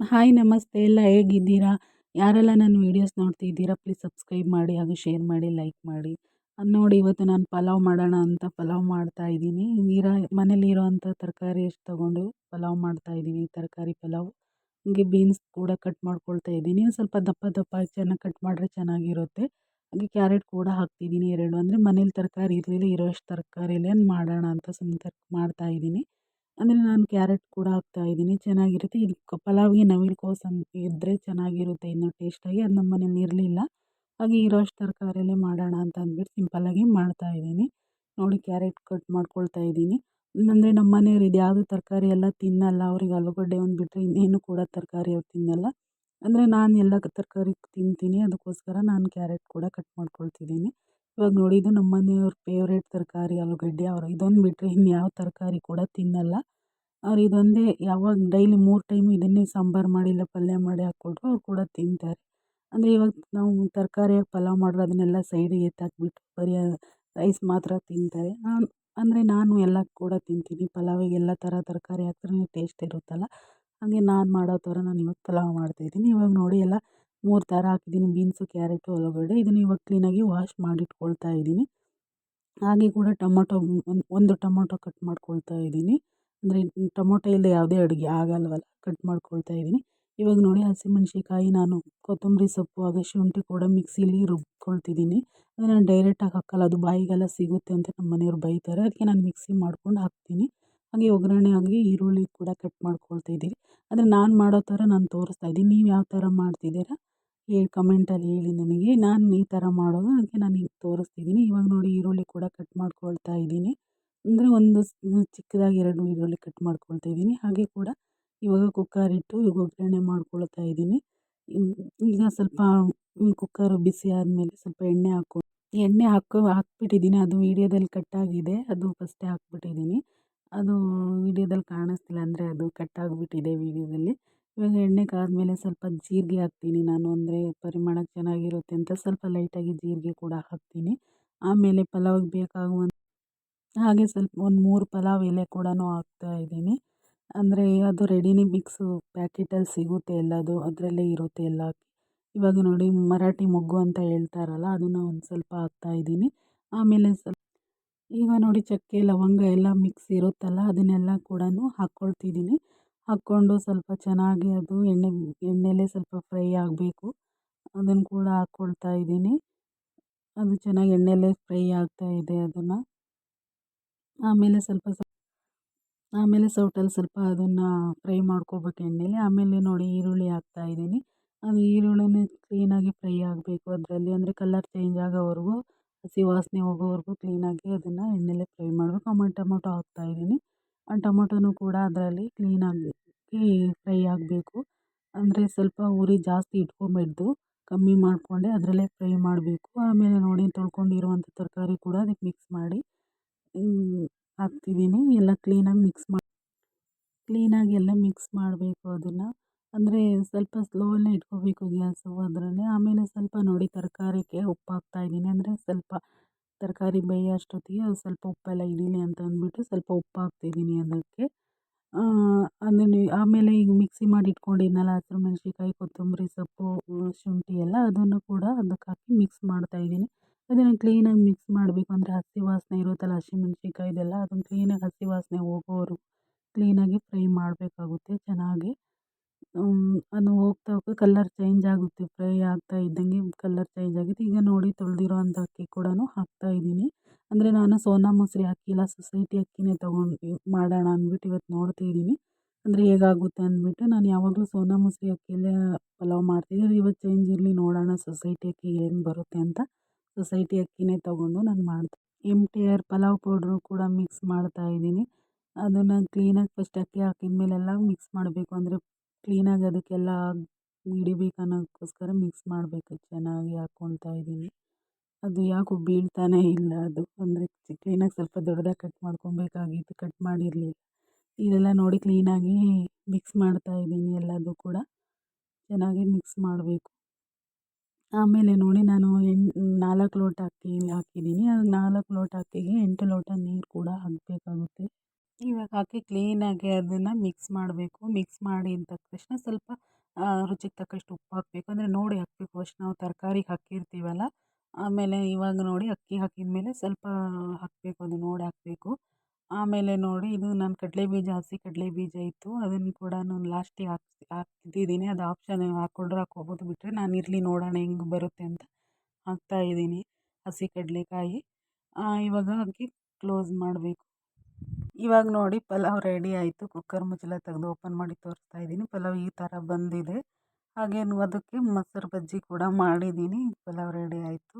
Hi ನಮಸ್ತೆ, ಎಲ್ಲ ಹೇಗಿದ್ದೀರಾ? ಯಾರೆಲ್ಲ ನನ್ನ ವೀಡಿಯೋಸ್ ನೋಡ್ತಿದ್ದೀರಾ ಪ್ಲೀಸ್ ಸಬ್ಸ್ಕ್ರೈಬ್ ಮಾಡಿ ಹಾಗೂ ಶೇರ್ ಮಾಡಿ, ಲೈಕ್ ಮಾಡಿ. ನೋಡಿ ಇವತ್ತು ನಾನು ಪಲಾವ್ ಮಾಡೋಣ ಅಂತ ಪಲಾವ್ ಮಾಡ್ತಾ ಇದ್ದೀನಿ. ಇರೋ ಮನೇಲಿರೋವಂಥ ತರಕಾರಿ ಎಷ್ಟು ತೊಗೊಂಡು ಪಲಾವ್ ಮಾಡ್ತಾ ಇದ್ದೀನಿ, ತರಕಾರಿ ಪಲಾವ್. ಹಾಗೆ ಬೀನ್ಸ್ ಕೂಡ ಕಟ್ ಮಾಡ್ಕೊಳ್ತಾ ಇದ್ದೀನಿ. ಸ್ವಲ್ಪ ದಪ್ಪ ದಪ್ಪ ಚೆನ್ನಾಗಿ ಕಟ್ ಮಾಡಿದ್ರೆ ಚೆನ್ನಾಗಿರುತ್ತೆ. ಹಾಗೆ ಕ್ಯಾರೆಟ್ ಕೂಡ ಹಾಕ್ತಿದ್ದೀನಿ ಎರಡು. ಅಂದರೆ ಮನೇಲಿ ತರಕಾರಿ ಇರಲಿಲ್ಲ, ಇರೋಷ್ಟು ತರಕಾರಿಲೇ ಮಾಡೋಣ ಅಂತ ಸುಮ್ಮನೆ ಮಾಡ್ತಾಯಿದ್ದೀನಿ ಅಂದರೆ ನಾನು ಕ್ಯಾರೆಟ್ ಕೂಡ ಹಾಕ್ತಾಯಿದ್ದೀನಿ ಚೆನ್ನಾಗಿರುತ್ತೆ. ಇದು ಪಲಾವ್ಗೆ ನವಿಲು ಕೋಸು ಅಂತ ಇದ್ದರೆ ಚೆನ್ನಾಗಿರುತ್ತೆ ಇನ್ನೂ ಟೇಸ್ಟಾಗಿ. ಅದು ನಮ್ಮ ಮನೇಲಿ ಇರಲಿಲ್ಲ. ಹಾಗೆ ಇರೋಷ್ಟು ತರಕಾರಿಯಲ್ಲೇ ಮಾಡೋಣ ಅಂತ ಅಂದ್ಬಿಟ್ಟು ಸಿಂಪಲ್ಲಾಗಿ ಮಾಡ್ತಾಯಿದ್ದೀನಿ ನೋಡಿ ಕ್ಯಾರೆಟ್ ಕಟ್ ಮಾಡ್ಕೊಳ್ತಾ ಇದ್ದೀನಿ. ಅಂದರೆ ನಮ್ಮ ಮನೆಯವ್ರು ಇದು ಯಾವುದು ತರಕಾರಿ ಎಲ್ಲ ತಿನ್ನಲ್ಲ. ಅವ್ರಿಗೆ ಆಲೂಗಡ್ಡೆ ಒಂದು ಬಿಟ್ಟರೆ ಇನ್ನೇನು ಕೂಡ ತರಕಾರಿ ಅವ್ರು ತಿನ್ನಲ್ಲ. ಅಂದರೆ ನಾನು ಎಲ್ಲ ತರಕಾರಿ ತಿಂತೀನಿ. ಅದಕ್ಕೋಸ್ಕರ ನಾನು ಕ್ಯಾರೆಟ್ ಕೂಡ ಕಟ್ ಮಾಡ್ಕೊಳ್ತಿದ್ದೀನಿ. ಇವಾಗ ನೋಡಿ ಇದು ನಮ್ಮ ಮನೆಯವ್ರ ಫೇವ್ರೇಟ್ ತರಕಾರಿ ಆಲೂಗಡ್ಡೆ. ಅವರು ಇದೊಂದು ಬಿಟ್ಟರೆ ಇನ್ಯಾವ ತರಕಾರಿ ಕೂಡ ತಿನ್ನಲ್ಲ. ಅವ್ರು ಇದೊಂದೇ ಯಾವಾಗ ಡೈಲಿ ಮೂರು ಟೈಮ್ ಇದನ್ನೇ ಸಾಂಬಾರು ಮಾಡಿ ಇಲ್ಲ ಪಲ್ಯ ಮಾಡಿ ಹಾಕ್ಕೊಟ್ರು ಅವ್ರು ಕೂಡ ತಿಂತಾರೆ. ಅಂದರೆ ಇವಾಗ ನಾವು ತರಕಾರಿಯಾಗಿ ಪಲಾವ್ ಮಾಡಿದ್ರೆ ಅದನ್ನೆಲ್ಲ ಸೈಡಿಗೆ ಎತ್ತಾಕ್ಬಿಟ್ಟು ಬರೀ ರೈಸ್ ಮಾತ್ರ ತಿಂತಾರೆ. ನಾನು ಅಂದರೆ ನಾನು ಎಲ್ಲ ಕೂಡ ತಿಂತೀನಿ. ಪಲಾವಿಗೆ ಎಲ್ಲ ಥರ ತರಕಾರಿ ಹಾಕಿದ್ರೆ ಟೇಸ್ಟ್ ಇರುತ್ತಲ್ಲ. ಹಾಗೆ ನಾನು ಮಾಡೋ ಥರ ನಾನು ಇವಾಗ ಪಲಾವ್ ಮಾಡ್ತಾಯಿದ್ದೀನಿ ಇವಾಗ ನೋಡಿ ಎಲ್ಲ ಮೂರು ಥರ ಹಾಕಿದ್ದೀನಿ. ಬೀನ್ಸು, ಕ್ಯಾರೆಟು, ಆಲೂಗಡ್ಡೆ. ಇದನ್ನು ಇವಾಗ ಕ್ಲೀನಾಗಿ ವಾಶ್ ಮಾಡಿಟ್ಕೊಳ್ತಾ ಇದ್ದೀನಿ. ಹಾಗೆ ಕೂಡ ಟೊಮೊಟೊ ಒಂದು ಟೊಮೊಟೊ ಕಟ್ ಮಾಡ್ಕೊಳ್ತಾ ಇದ್ದೀನಿ. ಅಂದರೆ ಟೊಮೊಟೊ ಇಲ್ಲದೆ ಯಾವುದೇ ಅಡುಗೆ ಆಗಲ್ವಲ್ಲ ಕಟ್ ಮಾಡ್ಕೊಳ್ತಾ ಇದ್ದೀನಿ. ಇವಾಗ ನೋಡಿ ಹಸಿಮೆಣ್ಸಿನ್ಕಾಯಿ, ನಾನು ಕೊತ್ತಂಬರಿ ಸೊಪ್ಪು, ಹಾಗೆ ಶುಂಠಿ ಕೂಡ ಮಿಕ್ಸಿಲಿ ರುಬ್ಕೊಳ್ತಿದ್ದೀನಿ. ಅದನ್ನು ನಾನು ಡೈರೆಕ್ಟಾಗಿ ಹಾಕಲ್ಲ, ಅದು ಬಾಯಿಗೆಲ್ಲ ಸಿಗುತ್ತೆ ಅಂತ ನಮ್ಮ ಮನೆಯವ್ರು ಬೈತಾರೆ. ಅದಕ್ಕೆ ನಾನು ಮಿಕ್ಸಿ ಮಾಡ್ಕೊಂಡು ಹಾಕ್ತೀನಿ. ಹಾಗೆ ಒಗ್ಗರಣೆ ಹಾಗೆ ಈರುಳ್ಳಿ ಕೂಡ ಕಟ್ ಮಾಡ್ಕೊಳ್ತಾ ಇದ್ದೀನಿ ಆದರೆ ನಾನು ಮಾಡೋ ಥರ ನಾನು ತೋರಿಸ್ತಾ ಇದ್ದೀನಿ. ನೀವು ಯಾವ ಥರ ಮಾಡ್ತಿದ್ದೀರ? ಹೇಳಿ ಕಮೆಂಟಲ್ಲಿ ಹೇಳಿ ನನಗೆ. ನಾನು ಈ ಥರ ಮಾಡೋದು ಅದಕ್ಕೆ ನಾನು ಈಗ ತೋರಿಸ್ತಿದ್ದೀನಿ ಇವಾಗ ನೋಡಿ ಈರುಳ್ಳಿ ಕೂಡ ಕಟ್ ಮಾಡ್ಕೊಳ್ತಾ ಇದ್ದೀನಿ. ಅಂದರೆ ಒಂದು ಚಿಕ್ಕದಾಗಿ ಎರಡು ಈರುಳ್ಳಿ ಕಟ್ ಮಾಡ್ಕೊಳ್ತಾ ಇದ್ದೀನಿ. ಹಾಗೆ ಕೂಡ ಇವಾಗ ಕುಕ್ಕರ್ ಇಟ್ಟು ಈಗ ಒಗ್ಗರಣೆ ಮಾಡ್ಕೊಳ್ತಾ ಇದ್ದೀನಿ. ಈಗ ಸ್ವಲ್ಪ ಕುಕ್ಕರ್ ಬಿಸಿ ಆದಮೇಲೆ ಸ್ವಲ್ಪ ಎಣ್ಣೆ ಹಾಕೊ, ಎಣ್ಣೆ ಹಾಕೋ, ಹಾಕ್ಬಿಟ್ಟಿದ್ದೀನಿ. ಅದು ವೀಡಿಯೋದಲ್ಲಿ ಕಟ್ಟಾಗಿದೆ ಅದು ಫಸ್ಟೇ ಹಾಕ್ಬಿಟ್ಟಿದ್ದೀನಿ. ಅದು ವೀಡಿಯೋದಲ್ಲಿ ಕಾಣಿಸ್ತಿಲ್ಲ ಅಂದರೆ ಅದು ಕಟ್ಟಾಗಿಬಿಟ್ಟಿದೆ ವೀಡಿಯೋದಲ್ಲಿ. ಇವಾಗ ಎಣ್ಣೆ ಕಾದ್ಮೇಲೆ ಸ್ವಲ್ಪ ಜೀರಿಗೆ ಹಾಕ್ತೀನಿ ನಾನು ಅಂದರೆ ಪರಿಮಳ ಚೆನ್ನಾಗಿರುತ್ತೆ ಅಂತ ಸ್ವಲ್ಪ ಲೈಟಾಗಿ ಜೀರಿಗೆ ಕೂಡ ಹಾಕ್ತೀನಿ. ಆಮೇಲೆ ಪಲಾವ್ಗೆ ಬೇಕಾಗುವಂಥ ಹಾಗೆ ಸ್ವಲ್ಪ ಒಂದು ಮೂರು ಪಲಾವ್ ಎಲೆ ಕೂಡ ಹಾಕ್ತಾಯಿದ್ದೀನಿ ಅಂದರೆ ಅದು ರೆಡಿನೇ ಮಿಕ್ಸು ಪ್ಯಾಕೆಟಲ್ಲಿ ಸಿಗುತ್ತೆ ಎಲ್ಲದು, ಅದರಲ್ಲೇ ಇರುತ್ತೆ ಎಲ್ಲ ಇವಾಗ ನೋಡಿ ಮರಾಠಿ ಮೊಗ್ಗು ಅಂತ ಹೇಳ್ತಾರಲ್ಲ ಅದನ್ನು ಒಂದು ಸ್ವಲ್ಪ ಹಾಕ್ತಾಯಿದ್ದೀನಿ ಆಮೇಲೆ ಸ್ವಲ್ಪ ಈಗ ನೋಡಿ ಚಕ್ಕೆ, ಲವಂಗ ಎಲ್ಲ ಮಿಕ್ಸ್ ಇರುತ್ತಲ್ಲ, ಅದನ್ನೆಲ್ಲ ಕೂಡ ಹಾಕ್ಕೊಳ್ತಿದ್ದೀನಿ. ಹಾಕ್ಕೊಂಡು ಸ್ವಲ್ಪ ಚೆನ್ನಾಗಿ ಅದು ಎಣ್ಣೆ, ಎಣ್ಣೆಲೇ ಸ್ವಲ್ಪ ಫ್ರೈ ಆಗಬೇಕು. ಅದನ್ನು ಕೂಡ ಹಾಕ್ಕೊಳ್ತಾ ಇದ್ದೀನಿ. ಅದು ಚೆನ್ನಾಗಿ ಎಣ್ಣೆಲೇ ಫ್ರೈ ಆಗ್ತಾ ಇದೆ ಅದನ್ನು. ಆಮೇಲೆ ಸ್ವಲ್ಪ ಆಮೇಲೆ ಸೌಟಲ್ಲಿ ಸ್ವಲ್ಪ ಅದನ್ನು ಫ್ರೈ ಮಾಡ್ಕೋಬೇಕು ಎಣ್ಣೆಲಿ. ಆಮೇಲೆ ನೋಡಿ ಈರುಳ್ಳಿ ಹಾಕ್ತಾ ಇದ್ದೀನಿ. ಅದು ಈರುಳ್ಳಿನೇ ಕ್ಲೀನಾಗಿ ಫ್ರೈ ಆಗಬೇಕು ಅದರಲ್ಲಿ. ಅಂದರೆ ಕಲರ್ ಚೇಂಜ್ ಆಗೋವರೆಗೂ ಹಸಿ ವಾಸನೆ ಹೋಗೋವರೆಗೂ ಕ್ಲೀನಾಗಿ ಅದನ್ನು ಎಣ್ಣೆಲೇ ಫ್ರೈ ಮಾಡಬೇಕು. ಆಮೇಲೆ ಟೊಮೊಟೊ ಹಾಕ್ತಾಯಿದ್ದೀನಿ ಆ ಟೊಮೊಟೊನೂ ಕೂಡ ಅದರಲ್ಲಿ ಕ್ಲೀನಾಗಿ ಫ್ರೈ ಆಗಬೇಕು. ಅಂದರೆ ಸ್ವಲ್ಪ ಉರಿ ಜಾಸ್ತಿ ಇಟ್ಕೊಬಾರ್ದು ಕಮ್ಮಿ ಮಾಡಿಕೊಂಡೆ ಅದರಲ್ಲೇ ಫ್ರೈ ಮಾಡಬೇಕು. ಆಮೇಲೆ ನೋಡಿ ತೊಳ್ಕೊಂಡಿರುವಂಥ ತರಕಾರಿ ಕೂಡ ಅದಕ್ಕೆ ಮಿಕ್ಸ್ ಮಾಡಿ ಹಾಕ್ತಿದ್ದೀನಿ. ಎಲ್ಲ ಕ್ಲೀನಾಗಿ ಮಿಕ್ಸ್ ಮಾಡಿ ಕ್ಲೀನಾಗಿ ಎಲ್ಲ ಮಿಕ್ಸ್ ಮಾಡಬೇಕು ಅದನ್ನು. ಅಂದರೆ ಸ್ವಲ್ಪ ಸ್ಲೋವಲ್ಲೇ ಇಟ್ಕೋಬೇಕು ಗ್ಯಾಸು ಅದರಲ್ಲಿ. ಆಮೇಲೆ ಸ್ವಲ್ಪ ನೋಡಿ ತರಕಾರಿಗೆ ಉಪ್ಪು ಹಾಕ್ತಾಯಿದ್ದೀನಿ ಅಂದರೆ ಸ್ವಲ್ಪ ತರಕಾರಿ ಬೇಯೋ ಅಷ್ಟೊತ್ತಿಗೆ ಅದು ಸ್ವಲ್ಪ ಉಪ್ಪೆಲ್ಲ ಹಿಡೀಲಿ ಅಂತ ಅಂದ್ಬಿಟ್ಟು ಸ್ವಲ್ಪ ಉಪ್ಪು ಹಾಕ್ತಿದ್ದೀನಿ ಅದಕ್ಕೆ. ಅದನ್ನು ಆಮೇಲೆ ಈಗ ಮಿಕ್ಸಿ ಮಾಡಿ ಇಟ್ಕೊಂಡಿದ್ನಲ್ಲ ಹಸಿರು ಮೆಣಸಿನ್ಕಾಯಿ, ಕೊತ್ತಂಬರಿ, ಸೊಪ್ಪು ಶುಂಠಿ ಎಲ್ಲ ಅದನ್ನು ಕೂಡ ಅದಕ್ಕೆ ಹಾಕಿ ಮಿಕ್ಸ್ ಮಾಡ್ತಾಯಿದ್ದೀನಿ ಅದನ್ನು ಕ್ಲೀನಾಗಿ ಮಿಕ್ಸ್ ಮಾಡಬೇಕು. ಅಂದರೆ ಹಸಿ ವಾಸನೆ ಇರುತ್ತಲ್ಲ ಹಸಿಮೆಣ್ಸಿನ್ಕಾಯಿದೆಲ್ಲ ಅದನ್ನು ಕ್ಲೀನಾಗಿ ಹಸಿ ವಾಸನೆ ಹೋಗೋವರೆಗೂ ಕ್ಲೀನಾಗಿ ಫ್ರೈ ಮಾಡಬೇಕಾಗುತ್ತೆ ಚೆನ್ನಾಗಿ. ಅದು ಹೋಗ್ತಾ ಹೋಗ್ತಾ ಕಲ್ಲರ್ ಚೇಂಜ್ ಆಗುತ್ತೆ ಫ್ರೈ ಆಗ್ತಾ ಇದ್ದಂಗೆ ಕಲ್ಲರ್ ಚೇಂಜ್ ಆಗುತ್ತೆ. ಈಗ ನೋಡಿ ತೊಳೆದಿರೋವಂಥ ಅಕ್ಕಿ ಕೂಡ ಹಾಕ್ತಾ ಇದ್ದೀನಿ. ಅಂದರೆ ನಾನು ಸೋನಾ ಮಸೂರಿ ಅಕ್ಕಿಲ್ಲ ಸೊಸೈಟಿ ಅಕ್ಕಿನೇ ತೊಗೊಂಡು ಮಾಡೋಣ ಅಂದ್ಬಿಟ್ಟು ಇವತ್ತು ನೋಡ್ತಿದ್ದೀನಿ ಅಂದರೆ ಹೇಗಾಗುತ್ತೆ ಅಂದ್ಬಿಟ್ಟು ನಾನು ಯಾವಾಗಲೂ ಸೋನಾ ಮಸೂರಿ ಅಕ್ಕಿಯಲ್ಲೇ ಪಲಾವ್ ಮಾಡ್ತಿದ್ದೆ. ಇವತ್ತು ಚೇಂಜ್ ಇರಲಿ ನೋಡೋಣ ಸೊಸೈಟಿ ಅಕ್ಕಿ ಏನು ಬರುತ್ತೆ ಅಂತ. ಸೊಸೈಟಿ ಅಕ್ಕಿನೇ ತೊಗೊಂಡು ನಾನು ಮಾಡ್ತೀನಿ M T R pulao powder ಕೂಡ ಮಿಕ್ಸ್ ಮಾಡ್ತಾ ಇದ್ದೀನಿ. ಅದನ್ನು ಕ್ಲೀನಾಗಿ ಫಸ್ಟ್ ಅಕ್ಕಿ ಹಾಕಿದ ಮೇಲೆಲ್ಲ ಮಿಕ್ಸ್ ಮಾಡಬೇಕು. ಅಂದರೆ ಕ್ಲೀನಾಗಿ ಅದಕ್ಕೆಲ್ಲ ಹಿಡಿಬೇಕು ಅನ್ನೋದಕ್ಕೋಸ್ಕರ ಮಿಕ್ಸ್ ಮಾಡಬೇಕು. ಚೆನ್ನಾಗಿ ಹಾಕ್ಕೊಳ್ತಾ ಇದ್ದೀನಿ. ಅದು ಯಾಕೋ ಬೀಳ್ತಾನೆ ಇಲ್ಲ ಅದು. ಅಂದರೆ ಕ್ಲೀನಾಗಿ ಸ್ವಲ್ಪ ದೊಡ್ಡದಾಗಿ ಕಟ್ ಮಾಡ್ಕೊಬೇಕಾಗಿತ್ತು ಕಟ್ ಮಾಡಿರಲಿಲ್ಲ. ಇದೆಲ್ಲ ನೋಡಿ ಕ್ಲೀನಾಗಿ ಮಿಕ್ಸ್ ಮಾಡ್ತಾ ಇದ್ದೀನಿ ಎಲ್ಲದೂ ಕೂಡ. ಚೆನ್ನಾಗಿ ಮಿಕ್ಸ್ ಮಾಡಬೇಕು. ಆಮೇಲೆ ನೋಡಿ ನಾನು ಎಂಟು ನಾಲ್ಕು ಲೋಟ ಅಕ್ಕಿ ಹಾಕಿದ್ದೀನಿ. ಅದು ನಾಲ್ಕು ಲೋಟ ಅಕ್ಕಿಗೆ ಎಂಟು ಲೋಟ ನೀರು ಕೂಡ ಹಾಕಬೇಕಾಗುತ್ತೆ. ಹಾಕಿ ಕ್ಲೀನಾಗಿ ಅದನ್ನು ಮಿಕ್ಸ್ ಮಾಡಬೇಕು. ಮಿಕ್ಸ್ ಮಾಡಿದ ತಕ್ಷಣ ಸ್ವಲ್ಪ ರುಚಿಗೆ ತಕ್ಕಷ್ಟು ಉಪ್ಪು ಹಾಕಬೇಕು. ಅಂದರೆ ನೋಡಿ ಹಾಕಬೇಕು. ಫಸ್ಟ್ ನಾವು ತರಕಾರಿಗೆ ಹಾಕಿರ್ತೀವಲ್ಲ, ಆಮೇಲೆ ಇವಾಗ ನೋಡಿ ಅಕ್ಕಿ ಹಾಕಿದ ಮೇಲೆ ಸ್ವಲ್ಪ ಹಾಕಬೇಕು. ಅದು ನೋಡಿ ಹಾಕಬೇಕು. ಆಮೇಲೆ ನೋಡಿ ಇದು ನಾನು ಕಡಲೆ ಬೀಜ ಹಸಿ ಕಡಲೆ ಬೀಜ ಇತ್ತು. ಅದನ್ನು ಕೂಡ ನಾನು ಲಾಸ್ಟಿಗೆ ಹಾಕಿ ಹಾಕ್ತಿದ್ದೀನಿ. ಅದು ಆಪ್ಷನ್ ಹಾಕ್ಕೊಂಡ್ರೆ ಹಾಕ್ಕೊಬೋದು. ಬಿಟ್ಟರೆ ನಾನು ಇರಲಿ ನೋಡೋಣ ಹೆಂಗೆ ಬರುತ್ತೆ ಅಂತ ಹಾಕ್ತಾಯಿದ್ದೀನಿ ಹಸಿ ಕಡಲೆಕಾಯಿ. ಇವಾಗ ಹಾಕಿ ಕ್ಲೋಸ್ ಮಾಡಬೇಕು. ಇವಾಗ ನೋಡಿ ಪಲಾವ್ ರೆಡಿ ಆಯಿತು. ಕುಕ್ಕರ್ ಮುಚ್ಚಳ ತೆಗೆದು ಓಪನ್ ಮಾಡಿ ತೋರಿಸ್ತಾ ಇದ್ದೀನಿ. ಪಲಾವ್ ಈ ಥರ ಬಂದಿದೆ. ಹಾಗೇನು ಅದಕ್ಕೆ ಮೊಸರು ಬಜ್ಜಿ ಕೂಡ ಮಾಡಿದ್ದೀನಿ. ಪಲಾವ್ ರೆಡಿ ಆಯಿತು.